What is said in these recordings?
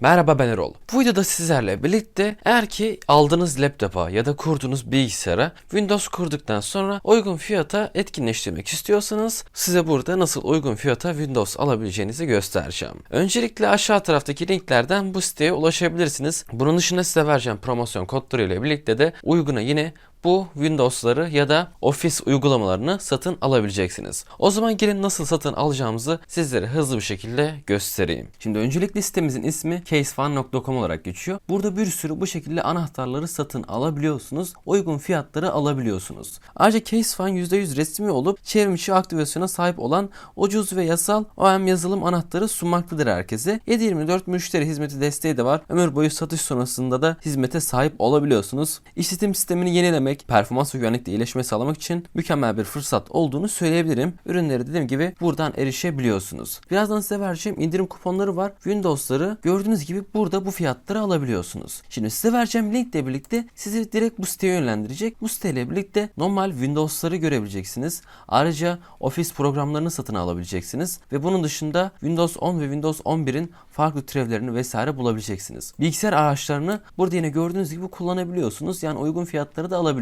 Merhaba ben Erol. Bu videoda sizlerle birlikte eğer ki aldığınız laptopa ya da kurduğunuz bilgisayara Windows kurduktan sonra uygun fiyata etkinleştirmek istiyorsanız size burada nasıl uygun fiyata Windows alabileceğinizi göstereceğim. Öncelikle aşağı taraftaki linklerden bu siteye ulaşabilirsiniz. Bunun dışında size vereceğim promosyon kodları ile birlikte de uyguna yine bu Windows'ları ya da Office uygulamalarını satın alabileceksiniz. O zaman gelin nasıl satın alacağımızı sizlere hızlı bir şekilde göstereyim. Şimdi öncelikle sitemizin ismi casefan.com olarak geçiyor. Burada bir sürü bu şekilde anahtarları satın alabiliyorsunuz. Uygun fiyatları alabiliyorsunuz. Ayrıca Casefan %100 resmi olup çevrimiçi aktivasyona sahip olan ucuz ve yasal OEM yazılım anahtarı sunmaktadır herkese. 7/24 müşteri hizmeti desteği de var. Ömür boyu satış sonrasında da hizmete sahip olabiliyorsunuz. İşletim sistemini yenilemek, performans ve güvenlikte iyileşme sağlamak için mükemmel bir fırsat olduğunu söyleyebilirim. Ürünleri dediğim gibi buradan erişebiliyorsunuz. Birazdan size vereceğim indirim kuponları var. Windows'ları gördüğünüz gibi burada bu fiyatlara alabiliyorsunuz. Şimdi size vereceğim linkle birlikte sizi direkt bu siteye yönlendirecek. Bu siteyle birlikte normal Windows'ları görebileceksiniz. Ayrıca Office programlarını satın alabileceksiniz ve bunun dışında Windows 10 ve Windows 11'in farklı türevlerini vesaire bulabileceksiniz. Bilgisayar araçlarını burada yine gördüğünüz gibi kullanabiliyorsunuz. Yani uygun fiyatları da alabiliyorsunuz.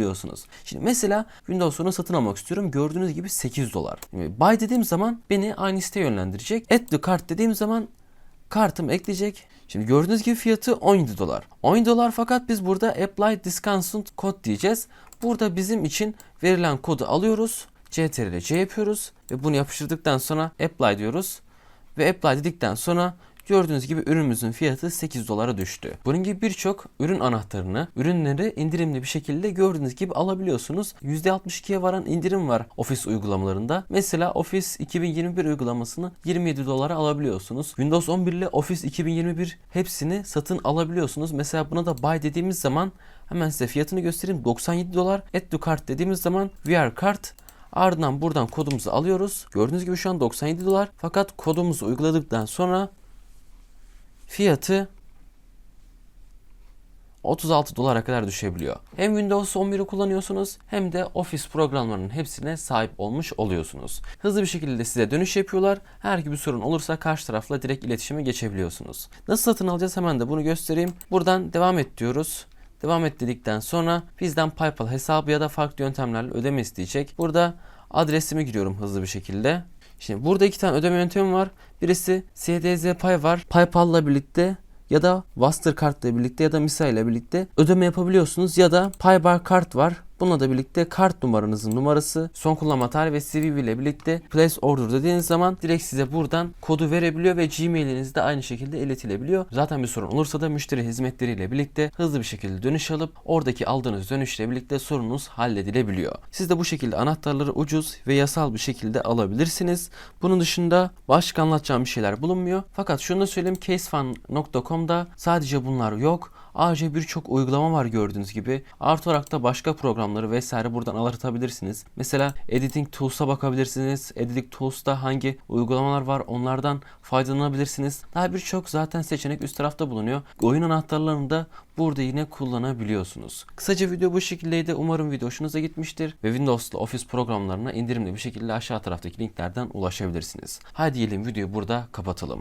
Şimdi mesela Windows'unu satın almak istiyorum. Gördüğünüz gibi 8 dolar. Buy dediğim zaman beni aynı siteye yönlendirecek. Add to cart dediğim zaman kartım ekleyecek. Şimdi gördüğünüz gibi fiyatı 17 dolar. 17 dolar fakat biz burada apply discount kod diyeceğiz. Burada bizim için verilen kodu alıyoruz. CTRL C yapıyoruz ve bunu yapıştırdıktan sonra apply diyoruz. Ve apply dedikten sonra Gördüğünüz gibi ürünümüzün fiyatı 8 dolara düştü. Bunun gibi birçok ürün anahtarını, ürünleri indirimli bir şekilde gördüğünüz gibi alabiliyorsunuz. %62'ye varan indirim var Office uygulamalarında. Mesela Office 2021 uygulamasını 27 dolara alabiliyorsunuz. Windows 11 ile Office 2021 hepsini satın alabiliyorsunuz. Mesela buna da buy dediğimiz zaman hemen size fiyatını göstereyim. 97 dolar. Add to cart dediğimiz zaman VR kart Ardından buradan kodumuzu alıyoruz. Gördüğünüz gibi şu an 97 dolar. Fakat kodumuzu uyguladıktan sonra fiyatı 36 dolara kadar düşebiliyor. Hem Windows 11'i kullanıyorsunuz hem de Office programlarının hepsine sahip olmuş oluyorsunuz. Hızlı bir şekilde size dönüş yapıyorlar. Her gibi sorun olursa karşı tarafla direkt iletişime geçebiliyorsunuz. Nasıl satın alacağız hemen de bunu göstereyim. Buradan devam et diyoruz. Devam et dedikten sonra bizden PayPal hesabı ya da farklı yöntemlerle ödeme isteyecek. Burada adresimi giriyorum hızlı bir şekilde. Şimdi burada iki tane ödeme yöntemi var. Birisi CDZ Pay var. PayPal'la birlikte ya da Mastercard ile birlikte ya da Misa ile birlikte ödeme yapabiliyorsunuz ya da Paybar kart var. Bununla da birlikte kart numaranızın numarası, son kullanma tarihi ve CVV ile birlikte place order dediğiniz zaman direkt size buradan kodu verebiliyor ve Gmail'iniz de aynı şekilde iletilebiliyor. Zaten bir sorun olursa da müşteri hizmetleriyle birlikte hızlı bir şekilde dönüş alıp oradaki aldığınız dönüşle birlikte sorununuz halledilebiliyor. Siz de bu şekilde anahtarları ucuz ve yasal bir şekilde alabilirsiniz. Bunun dışında başka anlatacağım bir şeyler bulunmuyor. Fakat şunu da söyleyeyim casefan.com'da sadece bunlar yok. Ayrıca birçok uygulama var gördüğünüz gibi. Artı olarak da başka programları vesaire buradan aratabilirsiniz. Mesela Editing Tools'a bakabilirsiniz. Editing Tools'ta hangi uygulamalar var onlardan faydalanabilirsiniz. Daha birçok zaten seçenek üst tarafta bulunuyor. Oyun anahtarlarını da burada yine kullanabiliyorsunuz. Kısaca video bu şekildeydi. Umarım video hoşunuza gitmiştir ve Windows'la Office programlarına indirimli bir şekilde aşağı taraftaki linklerden ulaşabilirsiniz. Hadi diyelim videoyu burada kapatalım.